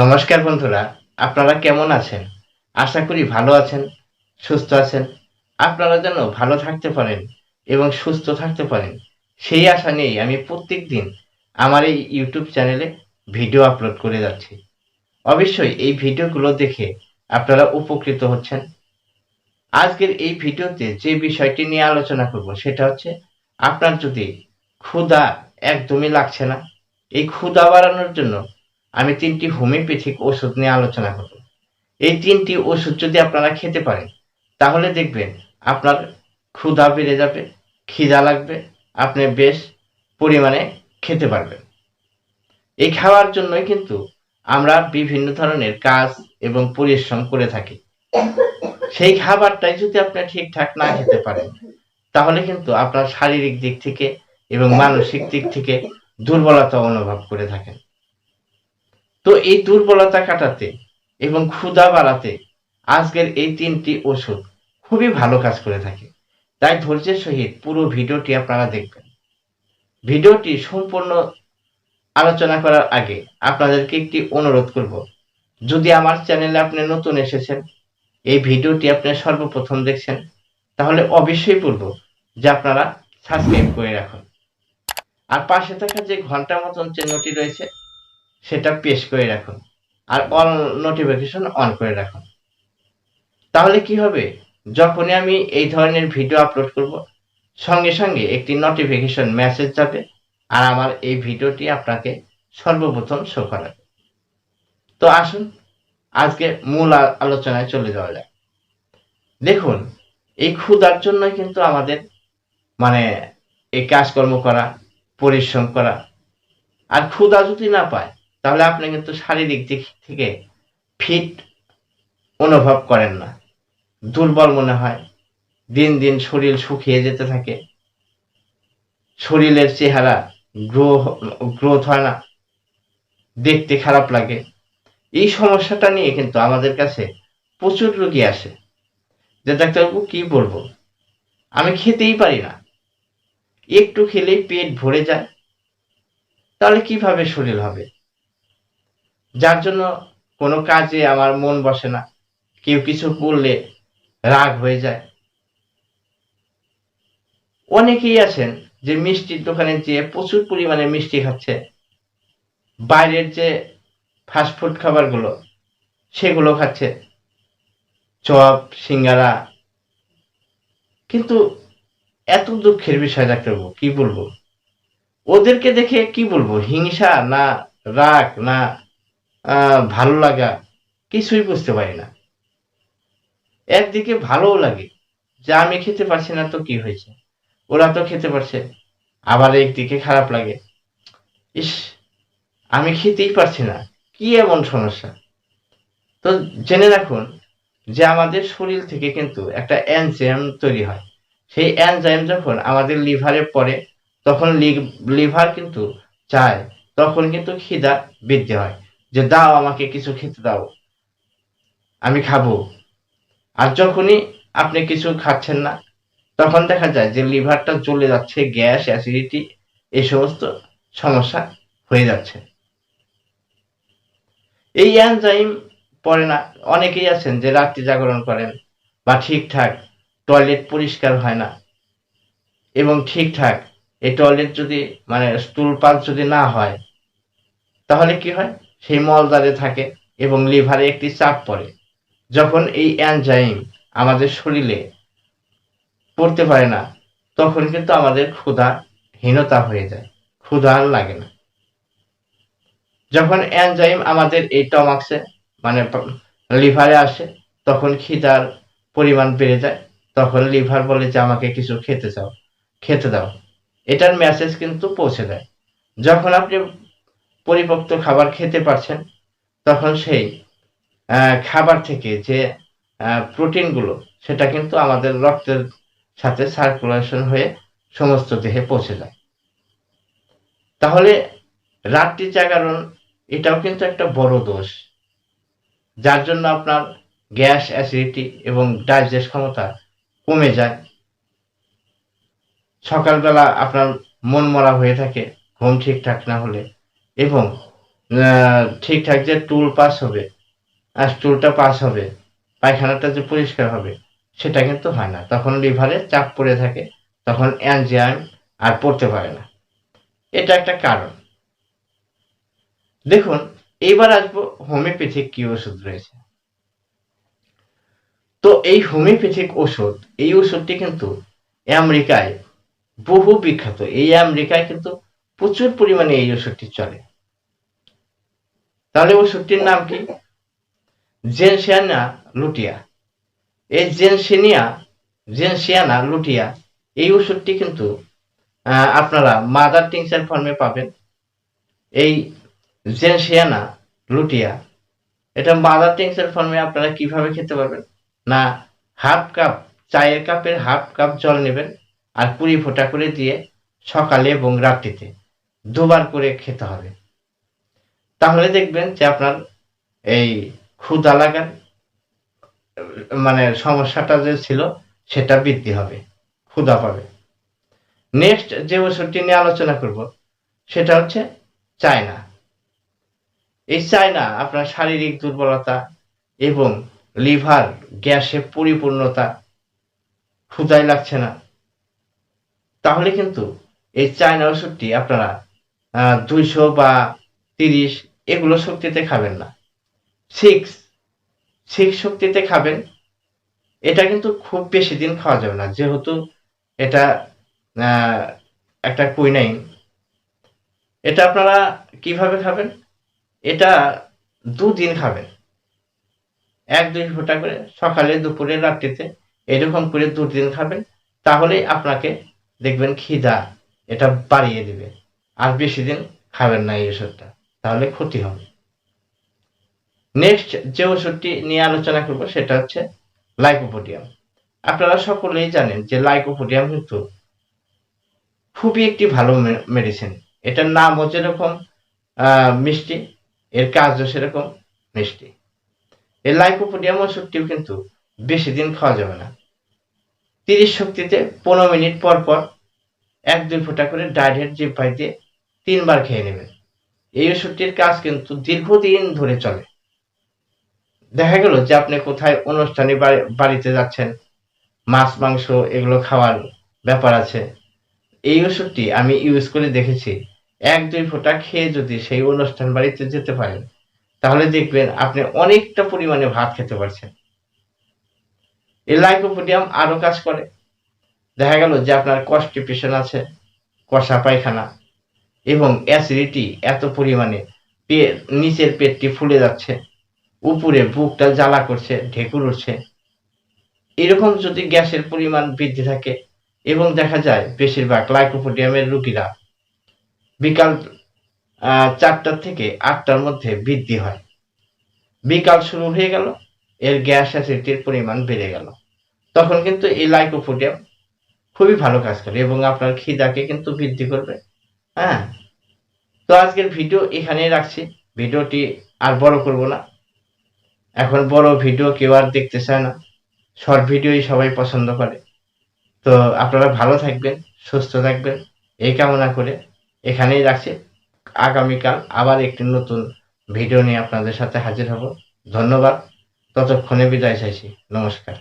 নমস্কার বন্ধুরা, আপনারা কেমন আছেন? আশা করি ভালো আছেন, সুস্থ আছেন। আপনারা যেন ভালো থাকতে পারেন এবং সুস্থ থাকতে পারেন, সেই আশা নিয়েই আমি প্রত্যেক দিন আমার এই ইউটিউব চ্যানেলে ভিডিও আপলোড করে যাচ্ছি। অবশ্যই এই ভিডিওগুলো দেখে আপনারা উপকৃত হচ্ছেন। আজকের এই ভিডিওতে যে বিষয়টি নিয়ে আলোচনা করব, সেটা হচ্ছে আপনার যদি ক্ষুধা একদমই লাগছে না, এই ক্ষুধা বাড়ানোর জন্য আমি তিনটি হোমিওপ্যাথিক ওষুধ নিয়ে আলোচনা করব। এই তিনটি ওষুধ যদি আপনারা খেতে পারেন, তাহলে দেখবেন আপনার ক্ষুধা বেড়ে যাবে, খিদা লাগবে, আপনি বেশ পরিমাণে খেতে পারবেন। এই খাওয়ার জন্যই কিন্তু আমরা বিভিন্ন ধরনের কাজ এবং পরিশ্রম করে থাকি। সেই খাবারটাই যদি আপনি ঠিকঠাক না খেতে পারেন, তাহলে কিন্তু আপনার শারীরিক দিক থেকে এবং মানসিক দিক থেকে দুর্বলতা অনুভব করে থাকেন। তো এই দুর্বলতা কাটাতে এবং ক্ষুধা বাড়াতে আজকের এই তিনটি ওষুধ খুবই ভালো কাজ করে থাকে। তাই ধৈর্যের সহিত পুরো ভিডিওটি আপনারা দেখবেন। ভিডিওটি সম্পূর্ণ আলোচনা করার আগে আপনাদেরকে একটি অনুরোধ করব, যদি আমার চ্যানেলে আপনি নতুন এসেছেন, এই ভিডিওটি আপনি সর্বপ্রথম দেখছেন, তাহলে অবশ্যই বলব যে আপনারা সাবস্ক্রাইব করে রাখুন। আর পাশে থাকা যে ঘণ্টা মতন চিহ্নটি রয়েছে সেটা পেশ করে রাখুন। আর অল নোটিফিকেশন অন করে রাখুন। তাহলে কি হবে? যখনই আমি এই ধরনের ভিডিও আপলোড করব, সঙ্গে সঙ্গে একটি নোটিফিকেশন মেসেজ যাবে, আর আমার এই ভিডিওটি আপনাকে সর্বপ্রথম শো করাবে। তো আসুন, আজকে মূল আলোচনায় চলে যাওয়া যাক। দেখুন, এই ক্ষুধার জন্যই কিন্তু আমাদের মানে এই কাজকর্ম করা, পরিশ্রম করা, আর ক্ষুধা যদি না পায় তাহলে আপনি কিন্তু শারীরিক দিক থেকে ফিট অনুভব করেন না। দুর্বল মনে হয়। দিন দিন শরীর শুকিয়ে যেতে থাকে। শরীরের চেহারা গ্রো গ্রোথ হয় না। দেখতে খারাপ লাগে। এই সমস্যাটা নিয়ে কিন্তু আমাদের কাছে প্রচুর রোগী আসে। যে ডাক্তারবাবু, কি বলব? আমি খেতেই পারি না। একটু খেলেই পেট ভরে যায়। তাহলে কীভাবে শরীর হবে? যার জন্য কোনো কাজে আমার মন বসে না। কেউ কিছু বললে রাগ হয়ে যায়। অনেকেই আছেন যে মিষ্টির দোকানে যেয়ে প্রচুর পরিমাণে মিষ্টি খাচ্ছে। বাইরের যে ফাস্টফুড খাবারগুলো, সেগুলো খাচ্ছে। চপ, সিঙ্গারা। কিন্তু এত দুঃখের বিষয় ডাক্তারবাবু কি বলব? ওদেরকে দেখে কি বলব? হিংসা না রাগ না ভালো লাগা, কিছুই বুঝতে পারি না। একদিকে ভালোও লাগে, যে আমি খেতে পারছি না তো কি হয়েছে? ওরা তো খেতে পারছে, আবার একদিকে খারাপ লাগে। ইস, আমি খেতেই পারছি না, কি এমন সমস্যা? তো জেনে রাখুন যে আমাদের শরীর থেকে কিন্তু একটা এনজাইম তৈরি হয়। সেই এনজাইম যখন আমাদের লিভারে পড়ে, তখন লিভার কিন্তু চায়, তখন কিন্তু খিদা বৃদ্ধি হয়। যে দাও আমাকে কিছু খেতে দাও। আমি খাব। আর যখনই আপনি কিছু খাচ্ছেন না, তখন দেখা যায় যে লিভারটা চলে যাচ্ছে, গ্যাস, অ্যাসিডিটি এই সমস্ত সমস্যা হয়ে যাচ্ছে। এই এনজাইম পড়ে না, অনেকেই আছেন যে রাত্রি জাগরণ করেন বা ঠিকঠাক টয়লেট পরিষ্কার হয় না। এবং ঠিকঠাক এই টয়লেট যদি মানে স্টুল পাস যদি না হয়, তাহলে কি হয়? সেই মলদারে থাকে এবং লিভারে একটি চাপ পড়ে। যখন এই এনজাইম আমাদের শরীরে পড়তে পারে না, তখন কিন্তু আমাদের ক্ষুধা হীনতা হয়ে যায়, ক্ষুধা আর লাগে না। যখন এনজাইম আমাদের এই টমাক্সে মানে লিভারে আসে, তখন খিদার পরিমাণ বেড়ে যায়। তখন লিভার বলে যে, আমাকে কিছু খেতে চাও, খেতে দাও। এটার মেসেজ কিন্তু পৌঁছে দেয়। যখন আপনি পরিপক্ত খাবার খেতে পারছেন, তখন সেই খাবার থেকে যে প্রোটিনগুলো, সেটা কিন্তু আমাদের রক্তের সাথে সার্কুলেশন হয়ে সমস্ত দেহে পৌঁছে যায়। তাহলে রাত্রি জাগরণ, এটাও কিন্তু একটা বড় দোষ। যার জন্য আপনার গ্যাস, অ্যাসিডিটি এবং ডাইজেস্ট ক্ষমতা কমে যায়। সকালবেলা আপনার মন মরা হয়ে থাকে, ঘুম ঠিকঠাক না হলে। এবং ঠিকঠাক যে টুল পাস হবে, আর টুলটা পাস হবে, পায়খানাটা যে পরিষ্কার হবে, সেটা কিন্তু হয় না। তখন লিভারে চাপ পড়ে থাকে, তখন অ্যানজিয়াম আর পড়তে পারে না। এটা একটা কারণ। দেখুন এইবার আসব হোমিওপ্যাথিক কি ওষুধ রয়েছে। তো এই হোমিওপ্যাথিক ওষুধ, এই ওষুধটি কিন্তু আমেরিকায় বহু বিখ্যাত। এই আমেরিকায় কিন্তু প্রচুর পরিমাণে এই ওষুধটি চলে। তাহলে ওষুধটির নাম কি? জেনসিয়ানা লুটিয়া। এই জেনসিনিয়া, জেনসিয়ানা লুটিয়া, এই ওষুধটি কিন্তু আপনারা মাদার টিংচার ফর্মে পাবেন। এই জেনসিয়ানা লুটিয়া, এটা মাদার টিংচার ফর্মে আপনারা কীভাবে খেতে পারবেন? না, হাফ কাপ, চায়ের কাপের হাফ কাপ জল নেবেন আর কুড়ি ফোঁটা করে দিয়ে সকালে এবং রাত্রিতে দুবার করে খেতে হবে। তাহলে দেখবেন যে আপনার এই ক্ষুদা লাগার মানে সমস্যাটা যে ছিল, সেটা বৃদ্ধি হবে ক্ষুদা পাবে। নেক্সট যে ওষুধটি নিয়ে আলোচনা করব, সেটা হচ্ছে চায়না। এই চায়না আপনার শারীরিক দুর্বলতা এবং লিভার গ্যাসে পরিপূর্ণতা ক্ষুদাই লাগছে না। তাহলে কিন্তু এই চায়না ওষুধটি আপনারা দুইশো বা তিরিশ, এগুলো শক্তিতে খাবেন না। সিক্স সিক্স শক্তিতে খাবেন, এটা কিন্তু খুব বেশি দিন খাওয়া যাবে না। যেহেতু এটা একটা কুইনাইন এটা আপনারা কীভাবে খাবেন? এটা দুদিন খাবেন। এক, দুই ফোঁটা করে সকালে, দুপুরে, রাত্রিতে এরকম করে দুদিন খাবেন, তাহলে আপনাকে দেখবেন খিদা এটা বাড়িয়ে দিবে। আর বেশি দিন খাবেন না এই ওষুধটা। তাহলে ক্ষতি হবে। নেক্সট যে ওষুধটি নিয়ে আলোচনা করব সেটা হচ্ছে লাইকোপোডিয়াম আপনারা সকলেই জানেন যে লাইকোপোডিয়াম কিন্তু খুবই একটি ভালো মেডিসিন এটার নামও যেরকম মিষ্টি, এর কাজও সেরকম মিষ্টি। এই লাইকোপোডিয়াম ওষুধটিও কিন্তু বেশি দিন খাওয়া যাবে না। তিরিশ শক্তিতে পনেরো মিনিট পর পর এক দুই ফোঁটা করে ডাইরেক্ট জিপাই দিয়ে তিনবার খেয়ে নেবেন। এই ওষুধটির কাজ কিন্তু দীর্ঘদিন ধরে চলে। দেখা গেল যে আপনি কোথায় অনুষ্ঠানে বাড়ি- বাড়িতে যাচ্ছেন, মাছ, মাংস এগুলো খাওয়ার ব্যাপার আছে। এই ওষুধটি আমি ইউজ করে দেখেছি। এক, দুই ফোঁটা খেয়ে যদি সেই অনুষ্ঠান বাড়িতে যেতে পারেন, তাহলে দেখবেন আপনি অনেকটা পরিমাণে ভাত খেতে পারছেন। এই লাইকোপোডিয়াম আরও কাজ করে। দেখা গেল যে আপনার কনস্টিপেশন আছে, কষা পায়খানা এবং অ্যাসিডিটি এত পরিমাণে পে- নিচের পেটটি ফুলে যাচ্ছে, উপরে বুকটা জ্বালা করছে, ঢেকুর উঠছে। এরকম যদি গ্যাসের পরিমাণ বৃদ্ধি থাকে এবং দেখা যায় বেশিরভাগ লাইকোপোডিয়ামের রোগীরা বিকাল চারটার থেকে আটটার মধ্যে বৃদ্ধি হয়। বিকাল শুরু হয়ে গেল, এর গ্যাস অ্যাসিডিটির পরিমাণ বেড়ে গেল। তখন কিন্তু এই লাইকোপোডিয়াম খুবই ভালো কাজ করে এবং আপনার খিদাকে কিন্তু বৃদ্ধি করবে। হ্যাঁ? তো আজকের ভিডিও এখানেই রাখছি। ভিডিওটি আর বড় করব না। এখন বড় ভিডিও কেউ আর দেখতে চায় না। শর্ট ভিডিওই সবাই পছন্দ করে। তো আপনারা ভালো থাকবেন, সুস্থ থাকবেন। এই কামনা করে এখানেই রাখছি। আগামীকাল আবার একটি নতুন ভিডিও নিয়ে আপনাদের সাথে হাজির হব। ধন্যবাদ। ততক্ষণে বিদায় চাইছি। নমস্কার।